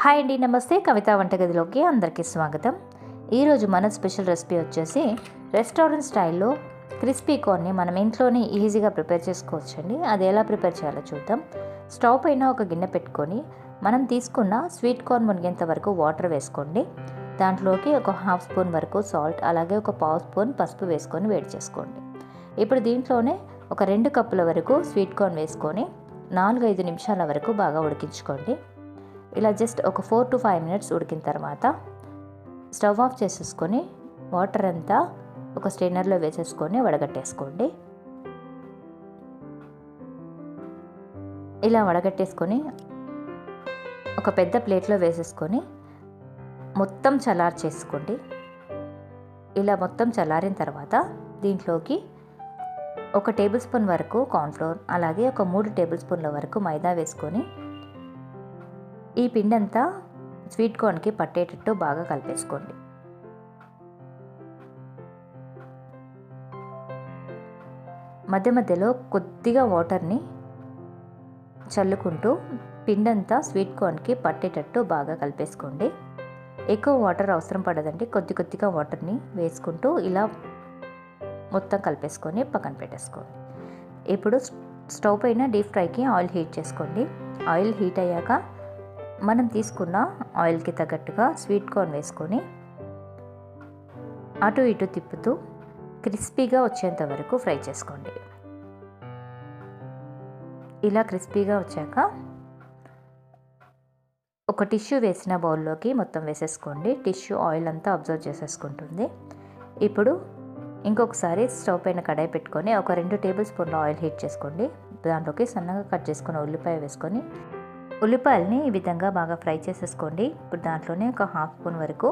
Hi అండి నమస్తే. కవిత వంటగదిలోకి అందరికీ స్వాగతం. ఈరోజు మన స్పెషల్ రెసిపీ వచ్చేసి రెస్టారెంట్ స్టైల్లో క్రిస్పీ కార్న్ని మనం ఇంట్లోనే ఈజీగా ప్రిపేర్ చేసుకోవచ్చండి. అది ఎలా ప్రిపేర్ చేయాలో చూద్దాం. స్టవ్ పైన ఒక గిన్నె పెట్టుకొని మనం తీసుకున్న స్వీట్ కార్న్ మునిగేంత వరకు వాటర్ వేసుకోండి. దాంట్లోకి ఒక హాఫ్ స్పూన్ వరకు సాల్ట్ అలాగే ఒక పావు స్పూన్ పసుపు వేసుకొని వేడి చేసుకోండి. ఇప్పుడు దీంట్లోనే ఒక రెండు కప్పుల వరకు స్వీట్ కార్న్ వేసుకొని నాలుగు ఐదు నిమిషాల వరకు బాగా ఉడికించుకోండి. ఇలా జస్ట్ ఒక ఫోర్ టు ఫైవ్ మినిట్స్ ఉడికిన తర్వాత స్టవ్ ఆఫ్ చేసేసుకొని వాటర్ అంతా ఒక స్ట్రైనర్లో వేసేసుకొని వడగట్టేసుకోండి. ఇలా వడగట్టేసుకొని ఒక పెద్ద ప్లేట్లో వేసేసుకొని మొత్తం చల్లారు చేసుకోండి ఇలా మొత్తం చల్లారిన తర్వాత దీంట్లోకి ఒక టేబుల్ స్పూన్ వరకు కార్న్ఫ్లోర్ అలాగే ఒక మూడు టేబుల్ స్పూన్ల వరకు మైదా వేసుకొని ఈ పిండి అంతా స్వీట్ కార్న్కి పట్టేటట్టు బాగా కలిపేసుకోండి. మధ్య మధ్యలో కొద్దిగా వాటర్ని చల్లుకుంటూ పిండంతా స్వీట్ కార్న్కి పట్టేటట్టు బాగా కలిపేసుకోండి. ఎక్కువ వాటర్ అవసరం పడదండి. కొద్ది కొద్దిగా వాటర్ని వేసుకుంటూ ఇలా మొత్తం కలిపేసుకొని పక్కన పెట్టేసుకోండి. ఇప్పుడు స్టవ్ పైన డీప్ ఫ్రైకి ఆయిల్ హీట్ చేసుకోండి. ఆయిల్ హీట్ అయ్యాక మనం తీసుకున్న ఆయిల్కి తగ్గట్టుగా స్వీట్ కార్న్ వేసుకొని అటు ఇటు తిప్పుతూ క్రిస్పీగా వచ్చేంత వరకు ఫ్రై చేసుకోండి. ఇలా క్రిస్పీగా వచ్చాక ఒక టిష్యూ వేసిన బౌల్లోకి మొత్తం వేసేసుకోండి. టిష్యూ ఆయిల్ అంతా అబ్జర్వ్ చేసేసుకుంటుంది. ఇప్పుడు ఇంకొకసారి స్టవ్ పైన కడాయి పెట్టుకొని ఒక రెండు టేబుల్ స్పూన్ల ఆయిల్ హీట్ చేసుకోండి. దాంట్లోకి సన్నగా కట్ చేసుకున్న ఉల్లిపాయ వేసుకొని ఉల్లిపాయలని ఈ విధంగా బాగా ఫ్రై చేసేసుకోండి. ఇప్పుడు దాంట్లోనే ఒక హాఫ్ స్పూన్ వరకు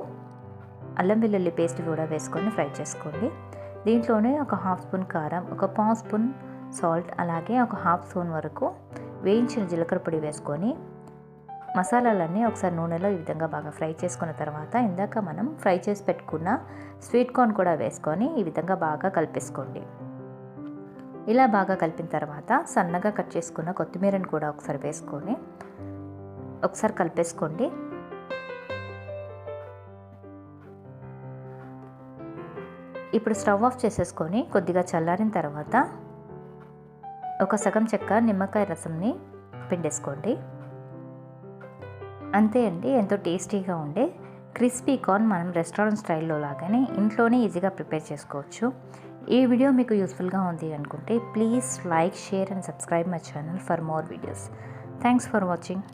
అల్లం వెల్లుల్లి పేస్ట్ కూడా వేసుకొని ఫ్రై చేసుకోండి. దీంట్లోనే ఒక హాఫ్ స్పూన్ కారం ఒక పావు స్పూన్ సాల్ట్ అలాగే ఒక హాఫ్ స్పూన్ వరకు వేయించిన జీలకర్ర పొడి వేసుకొని మసాలాలన్నీ ఒకసారి నూనెలో ఈ విధంగా బాగా ఫ్రై చేసుకున్న తర్వాత ఇందాక మనం ఫ్రై చేసి పెట్టుకున్న స్వీట్ కార్న్ కూడా వేసుకొని ఈ విధంగా బాగా కలిపేసుకోండి. ఇలా బాగా కలిపిన తర్వాత సన్నగా కట్ చేసుకున్న కొత్తిమీరని కూడా ఒకసారి వేసుకొని ఒకసారి కలిపేసుకోండి. ఇప్పుడు స్టవ్ ఆఫ్ చేసేసుకొని కొద్దిగా చల్లారిన తర్వాత ఒక సగం చెక్క నిమ్మకాయ రసంని పిండేసుకోండి. అంతే అండి ఎంతో టేస్టీగా ఉండే క్రిస్పీ కార్న్ మనం రెస్టారెంట్ స్టైల్లో లాగానే ఇంట్లోనే ఈజీగా ప్రిపేర్ చేసుకోవచ్చు. ఈ వీడియో మీకు యూస్ఫుల్గా ఉంది అనుకుంటే please like share and subscribe my channel for more videos. Thanks for watching.